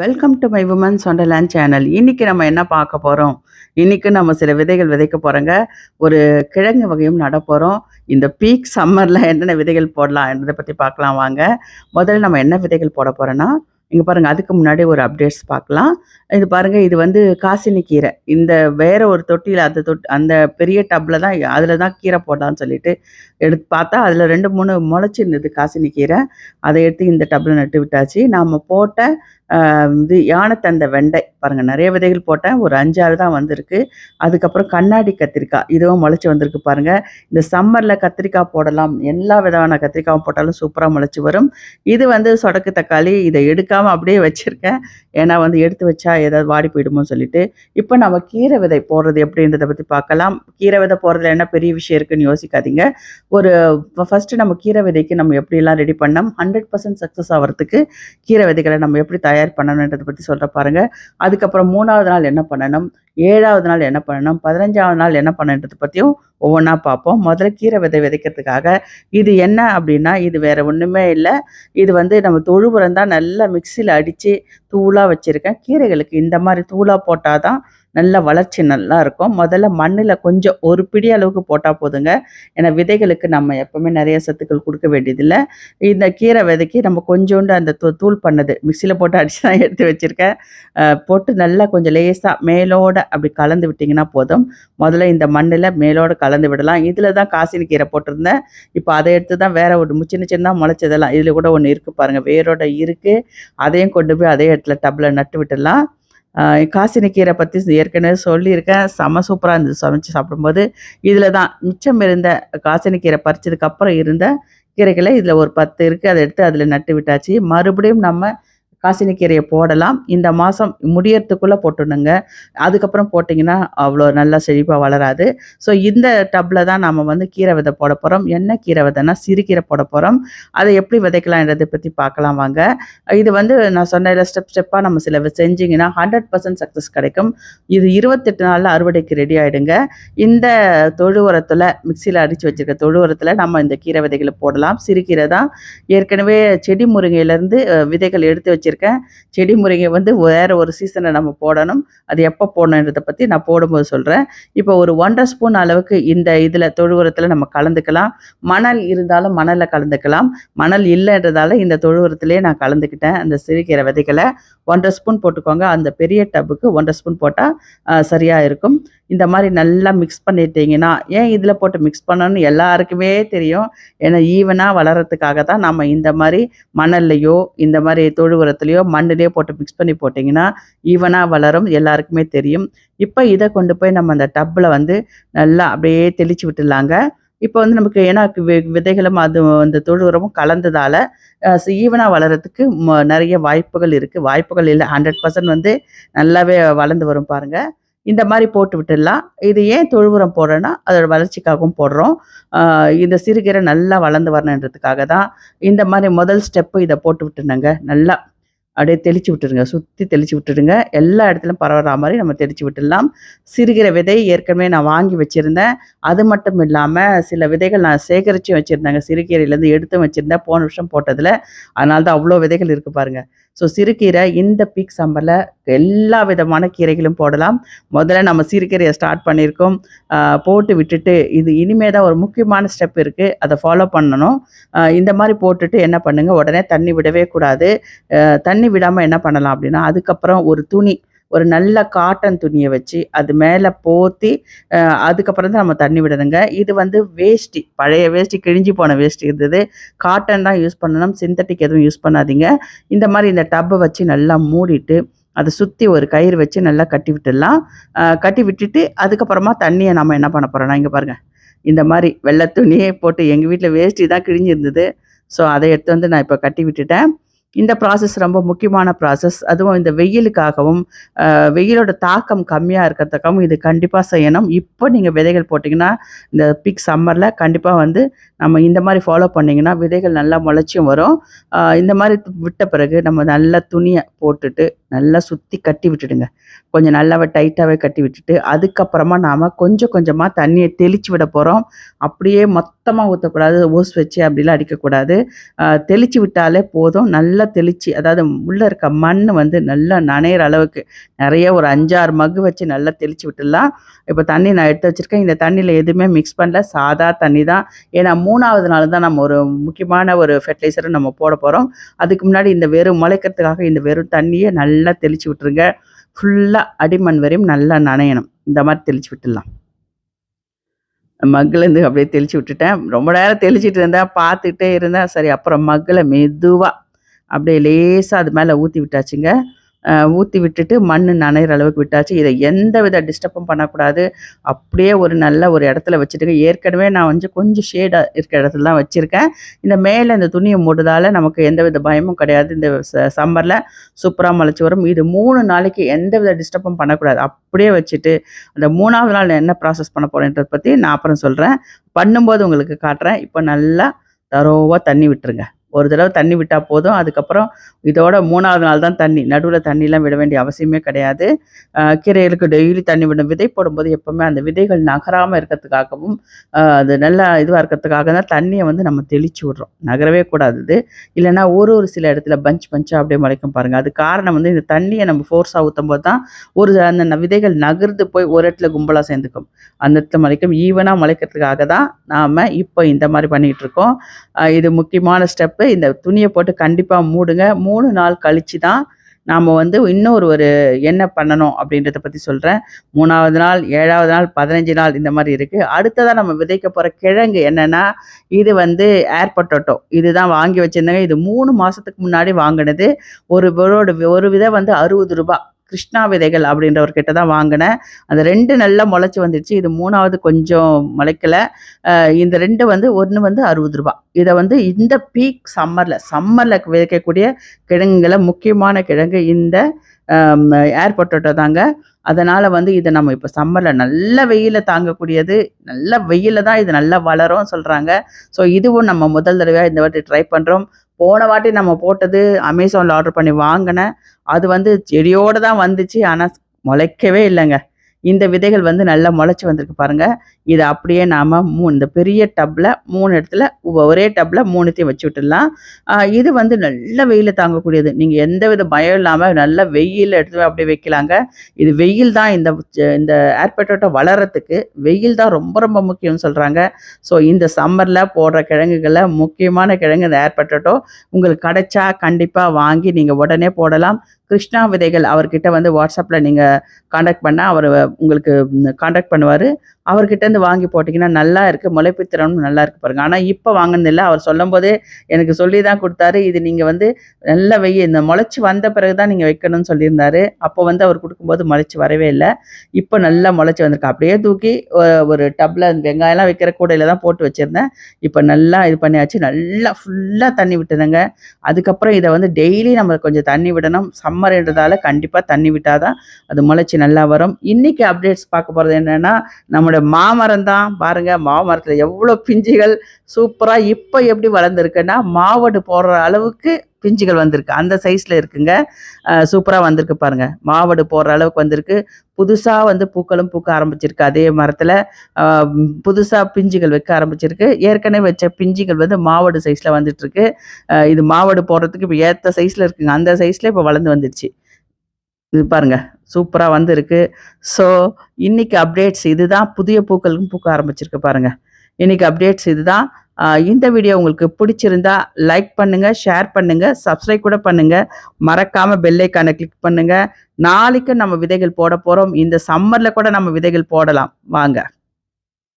Welcome to my women's wonderland channel இன்றைக்கி நம்ம என்ன பார்க்க போகிறோம் இன்னைக்கு நம்ம சில விதைகள் விதைக்க போகிறோங்க ஒரு கிழங்கு வகையும் நட போகிறோம் இந்த பீக் சம்மரில் என்னென்ன விதைகள் போடலாம் என்றதை பற்றி பார்க்கலாம் வாங்க. முதல்ல நம்ம என்ன விதைகள் போட போகிறோன்னா இங்கே பாருங்கள் அதுக்கு முன்னாடி ஒரு அப்டேட்ஸ் பார்க்கலாம். இது பாருங்கள் இது வந்து காசினி கீரை. இந்த வேற ஒரு தொட்டியில் அந்த தொட் அந்த பெரிய டப்பில் தான் அதில் தான் கீரை போடலாம்னு சொல்லிட்டு எடுத்து பார்த்தா அதில் ரெண்டு மூணு முளைச்சிருந்தது காசினி கீரை. அதை எடுத்து இந்த டப்பில் நட்டு விட்டாச்சு. நாம் போட்ட இது யானை தந்த வெண்டை. பாருங்கள் நிறைய விதைகள் போட்டேன். ஒரு அஞ்சாறு தான் வந்திருக்கு. அதுக்கப்புறம் கண்ணாடி கத்திரிக்காய். இதுவும் முளைச்சி வந்திருக்கு பாருங்கள் இந்த சம்மரில் கத்திரிக்காய் போடலாம். எல்லா விதமான கத்திரிக்காயும் போட்டாலும் சூப்பராக முளைச்சி வரும். இது வந்து சொடக்கு தக்காளி. இதை எடுக்காமல் அப்படியே வச்சுருக்கேன். ஏன்னா வந்து எடுத்து வச்சா ஏதாவது வாடி போயிடுமோ சொல்லிட்டு. இப்போ நம்ம கீரை விதை போடுறது எப்படின்றத பற்றி பார்க்கலாம். கீரை விதை போடுறதுல என்ன பெரிய விஷயம் இருக்குன்னு யோசிக்காதீங்க. ஒரு ஃபஸ்ட்டு நம்ம கீரை விதைக்கு நம்ம எப்படிலாம் ரெடி பண்ணோம்? ஹண்ட்ரட் பர்சன்ட் சக்ஸஸ் ஆகிறதுக்கு கீரை விதைகளை நம்ம எப்படி தயார் பண்ணணுன்றதை பற்றி சொல்கிற பாருங்க. அதுக்கப்புறம் மூணாவது நாள் என்ன பண்ணணும்? ஏழாவது நாள் என்ன பண்ணணும்? பதினஞ்சாவது நாள் என்ன பண்ணணுன்றதை பற்றியும் ஒவ்வொன்றா பார்ப்போம். முதல்ல கீரை விதை விதைக்கிறதுக்காக. இது என்ன அப்படின்னா இது வேறு ஒன்றுமே இல்லை. இது வந்து நம்ம தொழுபுரம் தான் நல்லா மிக்சியில் அடித்து தூளாக வச்சுருக்கேன். கீரைகளுக்கு இந்த மாதிரி தூளாக போட்டால் தான் நல்ல வளர்ச்சி நல்லா இருக்கும் முதல்ல மண்ணில் கொஞ்சம் ஒரு பிடி அளவுக்கு போட்டால் போதுங்க. ஏன்னா விதைகளுக்கு நம்ம எப்போவுமே நிறைய சத்துக்கள் கொடுக்க வேண்டியதில்லை. இந்த கீரை விதைக்கு நம்ம கொஞ்சோண்டு அந்த தூ தூள் பண்ணது மிக்சியில் போட்டு அடிச்சு தான் எடுத்து வச்சுருக்கேன். போட்டு நல்லா கொஞ்சம் லேசாக மேலோட அப்படி கலந்து விட்டிங்கன்னா போதும். முதல்ல இந்த மண்ணில் மேலோட கலந்து விடலாம். இதில் தான் காசினி கீரை போட்டிருந்தேன். இப்போ அதை எடுத்து தான் வேற ஒரு சின்ன சின்ன முளைச்சதெல்லாம். இதில் கூட ஒன்று இருக்குது பாருங்கள் வேரோட இருக்குது அதையும் கொண்டு போய் அதே இடத்துல டப்பில் நட்டு விட்டுடலாம். காசினிக்கீரை காசினி கீரை பற்றி ஏற்கனவே சொல்லியிருக்கேன். செம சூப்பராக இருந்தது. சமைச்சு சாப்பிடும்போது இதில் தான் மிச்சம் இருந்த காசினி கீரை இருந்த கீரைகளை இதில் ஒரு பத்து இருக்குது அதை எடுத்து அதில் நட்டு விட்டாச்சு. மறுபடியும் நம்ம காசினி கீரையை போடலாம். இந்த மாதம் முடியறதுக்குள்ளே போட்டுடணுங்க. அதுக்கப்புறம் போட்டிங்கன்னா அவ்வளோ நல்லா செழிப்பாக வளராது. ஸோ இந்த டப்பில் தான் நம்ம வந்து கீரை விதை போட போகிறோம் என்ன கீரை விதைனா சிறுகீரை போட போகிறோம் அதை எப்படி விதைக்கலாம்ன்றதை பற்றி பார்க்கலாம் வாங்க. இது வந்து நான் சொன்ன ஸ்டெப் ஸ்டெப்பாக நம்ம சில செஞ்சிங்கன்னா ஹண்ட்ரட் பர்சன்ட் சக்ஸஸ் கிடைக்கும். இது இருபத்தெட்டு நாளில் அறுவடைக்கு ரெடி ஆகிடுங்க இந்த தொழு உரத்தில் மிக்சியில் அடித்து வச்சுருக்க தொழு உரத்தில் நம்ம இந்த கீரை விதைகளை போடலாம். சிறுகீரை தான். ஏற்கனவே செடி முருங்கையிலேருந்து விதைகள் எடுத்து வச்சு வச்சுருக்கேன். செடி முருங்கை வந்து வேறு ஒரு சீசனில் நம்ம போடணும். அது எப்போ போடணுன்றதை பற்றி நான் போடும்போது சொல்கிறேன் இப்போ ஒரு ஒன்றரை ஸ்பூன் அளவுக்கு இந்த இதில் தொழுவரத்தில் நம்ம கலந்துக்கலாம். மணல் இருந்தாலும் மணலில் கலந்துக்கலாம். மணல் இல்லைன்றதால இந்த தொழு நான் கலந்துக்கிட்டேன். அந்த சிறுகீரை விதைகளை ஒன்றரை ஸ்பூன் போட்டுக்கோங்க. அந்த பெரிய டப்புக்கு ஒன்றரை ஸ்பூன் போட்டால் சரியாக இருக்கும். இந்த மாதிரி நல்லா மிக்ஸ் பண்ணிட்டீங்கன்னா ஏன் இதில் போட்டு மிக்ஸ் பண்ணணும்னு எல்லாருக்குமே தெரியும். ஏன்னா ஈவனாக வளர்கிறதுக்காக தான் நம்ம இந்த மாதிரி மணல்லையோ இந்த மாதிரி தொழு உரத்துலையோ மண்ணுலேயோ போட்டு மிக்ஸ் பண்ணி போட்டிங்கன்னா ஈவனாக வளரும் எல்லாருக்குமே தெரியும். இப்போ இதை கொண்டு போய் நம்ம அந்த டப்பில் வந்து நல்லா அப்படியே தெளித்து விட்டுடலாங்க. இப்போ வந்து நமக்கு ஏன்னா வி- விதைகளும் அது அந்த தொழு உரமும் கலந்ததால் ஈவனாக வளர்கிறதுக்கு ம- நிறைய வாய்ப்புகள் இருக்குது வாய்ப்புகள் இல்லை ஹண்ட்ரட் பர்சன்ட் வந்து நல்லாவே வளர்ந்து வரும் பாருங்கள் இந்த மாதிரி போட்டு விட்டுடலாம். இது ஏன் தொழு உரம் போடுறோன்னா அதோட வளர்ச்சிக்காகவும் போடுறோம். இந்த சிறுகீரை நல்லா வளர்ந்து வரணுன்றதுக்காக தான் இந்த மாதிரி முதல் ஸ்டெப்பு இதை போட்டு விட்டுருந்தேங்க. நல்லா அப்படியே தெளிச்சு விட்டுருங்க. சுற்றி தெளிச்சு விட்டுடுங்க எல்லா இடத்துலையும் பரவுற மாதிரி நம்ம தெளிச்சு விட்டுடலாம். சிறுகீரை விதை ஏற்கனவே நான் வாங்கி வச்சுருந்தேன். அது மட்டும் இல்லாமல் சில விதைகள் நான் சேகரித்து வச்சுருந்தேங்க. சிறுகீரையிலேருந்து எடுத்து வச்சுருந்தேன். போன வருஷம் போட்டதில். அதனால தான் அவ்வளோ விதைகள் இருக்குது பாருங்கள் ஸோ சிறுகீரை இந்த பீக் சம்மரில் எல்லா விதமான கீரைகளும் போடலாம். முதல்ல நம்ம சிறுகீரையை ஸ்டார்ட் பண்ணியிருக்கோம். போட்டு விட்டுட்டு இது இனிமே தான் ஒரு முக்கியமான ஸ்டெப் இருக்குது அதை ஃபாலோ பண்ணணும். இந்த மாதிரி போட்டுட்டு என்ன பண்ணுங்கள் உடனே தண்ணி விடவே கூடாது. தண்ணி விடாமல் என்ன பண்ணலாம் அப்படின்னா அதுக்கப்புறம் ஒரு துணி ஒரு நல்ல காட்டன் துணியை வச்சு அது மேலே போத்தி அதுக்கப்புறம் தான் நம்ம தண்ணி விடணுங்க. இது வந்து வேஷ்டி பழைய வேஷ்டி கிழிஞ்சி போன வேஷ்டி இருந்தது. காட்டன் தான் யூஸ் பண்ணணும். சிந்தட்டிக் எதுவும் யூஸ் பண்ணாதீங்க. இந்த மாதிரி இந்த டப்பை வச்சு நல்லா மூடிட்டு அதை சுற்றி ஒரு கயிறு வச்சு நல்லா கட்டி விட்டுடலாம். கட்டி விட்டுட்டு அதுக்கப்புறமா தண்ணியை நம்ம என்ன பண்ண போகிறோம்னா இங்கே பாருங்கள் இந்த மாதிரி வெள்ளை துணியே போட்டு எங்கள் வீட்டில் வேஷ்டி தான் கிழிஞ்சிருந்தது. ஸோ அதை எடுத்து வந்து நான் இப்போ கட்டி விட்டுட்டேன். இந்த ப்ராசஸ் ரொம்ப முக்கியமான ப்ராசஸ் அதுவும் இந்த வெயிலுக்காகவும் வெயிலோட தாக்கம் கம்மியாக இருக்கிறதுக்காகவும் இது கண்டிப்பாக செய்யணும். இப்போ நீங்கள் விதைகள் போட்டிங்கன்னா இந்த பிக் சம்மரில் கண்டிப்பாக வந்து நம்ம இந்த மாதிரி ஃபாலோ பண்ணிங்கன்னா விதைகள் நல்லா முளைச்சியும் வரும். இந்த மாதிரி விட்ட பிறகு நம்ம நல்ல துணியை போட்டுட்டு நல்லா சுற்றி கட்டி விட்டுடுங்க. கொஞ்சம் நல்லாவே டைட்டாகவே கட்டி விட்டுட்டு, அதுக்கப்புறமா நாம் கொஞ்சம் கொஞ்சமாக தண்ணியை தெளித்து விட போகிறோம் அப்படியே மொத்தமாக ஊற்றக்கூடாது ஓஸ் வச்சு அப்படிலாம் அடிக்கக்கூடாது. தெளித்து விட்டாலே போதும். நல்லா தெளித்து அதாவது உள்ளே இருக்க மண் வந்து நல்லா நனையிற அளவுக்கு நிறைய ஒரு அஞ்சாறு மகு வச்சு நல்லா தெளித்து விட்டுடலாம். இப்போ தண்ணி நான் எடுத்து வச்சுருக்கேன் இந்த தண்ணியில் எதுவுமே மிக்ஸ் பண்ணல. சாதா தண்ணி தான். ஏன்னா மூணாவது நாள் தான் நம்ம ஒரு முக்கியமான ஒரு ஃபெர்டிலைசரை நம்ம போட போகிறோம் அதுக்கு முன்னாடி இந்த வெறும் முளைக்கிறதுக்காக இந்த வெறும் தண்ணியை நல்லா தெளிச்சு விட்டுருங்க. ஃபுல்லா அடிமண் வரையும் நல்லா நனையணும். இந்த மாதிரி தெளிச்சு விட்டுடலாம். மக்குலேருந்து அப்படியே தெளிச்சு விட்டுட்டேன். ரொம்ப நேரம் தெளிச்சுட்டு இருந்தேன். பார்த்துக்கிட்டே இருந்தேன். சரி அப்புறம் மகளை மெதுவா அப்படியே லேசா அது மேல ஊத்தி விட்டாச்சுங்க. ஊற்றி விட்டுட்டு மண் நனைகிற அளவுக்கு விட்டாச்சு. இதை எந்த வித டிஸ்டர்பும் பண்ணக்கூடாது. அப்படியே ஒரு நல்ல ஒரு இடத்துல வச்சுட்டுங்க. ஏற்கனவே நான் வந்து கொஞ்சம் ஷேடாக இருக்கிற இடத்துல தான் வச்சுருக்கேன் இந்த மேலே இந்த துணியை மூடுதால் நமக்கு எந்த வித பயமும் கிடையாது. இந்த ச சூப்பராக முளைச்சி வரும். இது மூணு நாளைக்கு எந்த வித டிஸ்டர்பும் பண்ணக்கூடாது. அப்படியே வச்சுட்டு, அந்த மூணாவது நாள் என்ன ப்ராசஸ் பண்ண போகிறேன்றதை பற்றி நான் அப்புறம் சொல்கிறேன் பண்ணும்போது உங்களுக்கு காட்டுறேன். இப்போ நல்லா தரோவாக தண்ணி விட்டுருங்க. ஒரு தடவை தண்ணி விட்டால் போதும். அதுக்கப்புறம் இதோட மூணாவது நாள் தான் தண்ணி. நடுவில் தண்ணிலாம் விட வேண்டிய அவசியமே கிடையாது. கீரைகளுக்கு டெய்லி தண்ணி விடணும். விதை போடும்போது எப்போவுமே அந்த விதைகள் நகராமல் இருக்கிறதுக்காகவும், அது நல்லா இதுவாக இருக்கிறதுக்காக தான் தண்ணியை வந்து நம்ம தெளிச்சு விடுறோம். நகரவே கூடாது இது. ஒரு ஒரு சில இடத்துல பஞ்ச் பஞ்சாக அப்படியே முளைக்கும் பாருங்கள் அது காரணம் வந்து இந்த தண்ணியை நம்ம ஃபோர்ஸாக ஊற்றும் போது தான் ஒரு அந்த ந விதைகள் நகர்ந்து போய் ஒரு இடத்துல கும்பலாக சேர்ந்துக்கும். அந்த இடத்துல முளைக்கும். ஈவனாக முளைக்கிறதுக்காக தான் நாம் இப்போ இந்த மாதிரி பண்ணிகிட்ருக்கோம் இது முக்கியமான ஸ்டெப்பு. இந்த துணியை போட்டு கண்டிப்பாக மூடுங்க. மூணு நாள் கழித்து தான் நாம் வந்து இன்னொரு ஒரு என்ன பண்ணணும் அப்படின்றத பற்றி சொல்கிறேன் மூணாவது நாள், ஏழாவது நாள், 15 நாள் இந்த மாதிரி இருக்குது அடுத்ததாக நம்ம விதைக்க போகிற கிழங்கு என்னென்னா இது வந்து ஏர் இது இதுதான் வாங்கி வச்சுருந்தாங்க. இது மூணு மாதத்துக்கு முன்னாடி வாங்கினது. ஒரு ஒரு விதை வந்து அறுபது ரூபாய். கிருஷ்ணா விதைகள் அப்படின்றவர்கிட்ட தான் வாங்கினேன் அந்த ரெண்டு நல்லா முளைச்சி வந்துடுச்சு இது மூணாவது கொஞ்சம் முளைக்கல. இந்த ரெண்டு வந்து ஒன்று வந்து அறுபது ரூபா இதை வந்து இந்த பீக் சம்மரில் சம்மரில் விதைக்கக்கூடிய கிழங்குகளை முக்கியமான கிழங்கு இந்த அம் ஏர் தாங்க. அதனால் வந்து இதை நம்ம இப்போ சம்மரில் நல்ல வெயில தாங்கக்கூடியது. நல்ல வெயில தான் இது நல்லா வளரும் சொல்கிறாங்க ஸோ இதுவும் நம்ம முதல் தடவையாக இந்த வாட்டி ட்ரை பண்ணுறோம் போன வாட்டி நம்ம போட்டது அமேசானில் ஆர்டர் பண்ணி வாங்கினேன் அது வந்து செடியோட தான் வந்துச்சு. ஆனால் முளைக்கவே இல்லைங்க இந்த விதைகள் வந்து நல்லா முளைச்சி வந்திருக்கு பாருங்க. இதை அப்படியே நாம மூணு இந்த பெரிய டப்பில் மூணு இடத்துல ஒரே டப்பில் மூணுத்தையும் வச்சு விட்டுடலாம். இது வந்து நல்ல வெயில் தாங்கக்கூடியது. நீங்கள் எந்த வித பயம் இல்லாமல் நல்ல வெயில் எடுத்து அப்படியே வைக்கலாங்க. இது வெயில் தான் இந்த இந்த ஏர் வளரத்துக்கு வளர்றதுக்கு வெயில் தான் ரொம்ப ரொம்ப முக்கியம்னு சொல்கிறாங்க ஸோ இந்த சம்மரில் போடுற கிழங்குகளில் முக்கியமான கிழங்கு இந்த ஏர்பட்டட்டோ உங்களுக்கு கிடைச்சா கண்டிப்பாக வாங்கி நீங்கள் உடனே போடலாம். கிருஷ்ணா விதைகள் அவர்கிட்ட வந்து வாட்ஸ்அப்பில் நீங்கள் காண்டாக்ட் பண்ணால் அவர் உங்களுக்கு காண்டாக்ட் பண்ணுவார். அவர்கிட்டேருந்து வாங்கி போட்டிங்கன்னா நல்லா இருக்கு. முளைப்பு திறனும் நல்லா இருக்கு பாருங்க. ஆனால் இப்போ வாங்கினதில்லை அவர் சொல்லும்போதே எனக்கு சொல்லி தான் கொடுத்தாரு இது நீங்கள் வந்து நல்ல வெய்ய இந்த முளைச்சி வந்த பிறகு தான் நீங்கள் வைக்கணும்னு சொல்லியிருந்தாரு. அப்போ வந்து அவர் கொடுக்கும்போது முளைச்சி வரவே இல்லை இப்போ நல்லா முளைச்சி வந்திருக்கு. அப்படியே தூக்கி ஒரு டப்பில் வெங்காயம்லாம் வைக்கிற கூடையில தான் போட்டு வச்சிருந்தேன். இப்போ நல்லா இது பண்ணியாச்சு. நல்லா ஃபுல்லாக தண்ணி விட்டுருங்க. அதுக்கப்புறம் இதை வந்து டெய்லி நம்ம கொஞ்சம் தண்ணி விடணும். சம்மர்ன்றதால கண்டிப்பாக தண்ணி விட்டால் தான் அது முளைச்சி நல்லா வரும். இன்னைக்கு அப்டேட்ஸ் பார்க்க போகிறது என்னென்னா நம்ம நம்முடைய மாமரம் தான் பாருங்க. மாமரத்தில் எவ்வளோ பிஞ்சுகள் சூப்பராக இப்போ எப்படி வளர்ந்துருக்குன்னா மாவடு போடுற அளவுக்கு பிஞ்சுகள் வந்திருக்கு. அந்த சைஸில் இருக்குங்க. சூப்பராக வந்திருக்கு பாருங்கள் மாவடு போடுற அளவுக்கு வந்திருக்கு. புதுசாக வந்து பூக்களும் பூக்க ஆரம்பிச்சிருக்கு. அதே மரத்தில் புதுசாக பிஞ்சுகள் வைக்க ஆரம்பிச்சிருக்கு. ஏற்கனவே வச்ச பிஞ்சுகள் வந்து மாவடு சைஸில் வந்துட்டுருக்கு. இது மாவடு போடுறதுக்கு இப்போ ஏற்ற சைஸில் இருக்குங்க. அந்த சைஸில் இப்போ வளர்ந்து வந்துடுச்சு இது பாருங்கள் சூப்பராக வந்திருக்கு. ஸோ இன்றைக்கி அப்டேட்ஸ் இதுதான். புதிய பூக்களுக்கும் பூக்க ஆரம்பிச்சிருக்கு பாருங்கள் இன்றைக்கி அப்டேட்ஸ் இதுதான். தான் இந்த வீடியோ உங்களுக்கு பிடிச்சிருந்தா லைக் பண்ணுங்கள் ஷேர் பண்ணுங்கள் சப்ஸ்கிரைப் கூட பண்ணுங்கள் மறக்காமல் பெல்லைக்கானை கிளிக் பண்ணுங்கள் நாளைக்கு நம்ம விதைகள் போட போகிறோம் இந்த சம்மரில் கூட நம்ம விதைகள் போடலாம். வாங்க.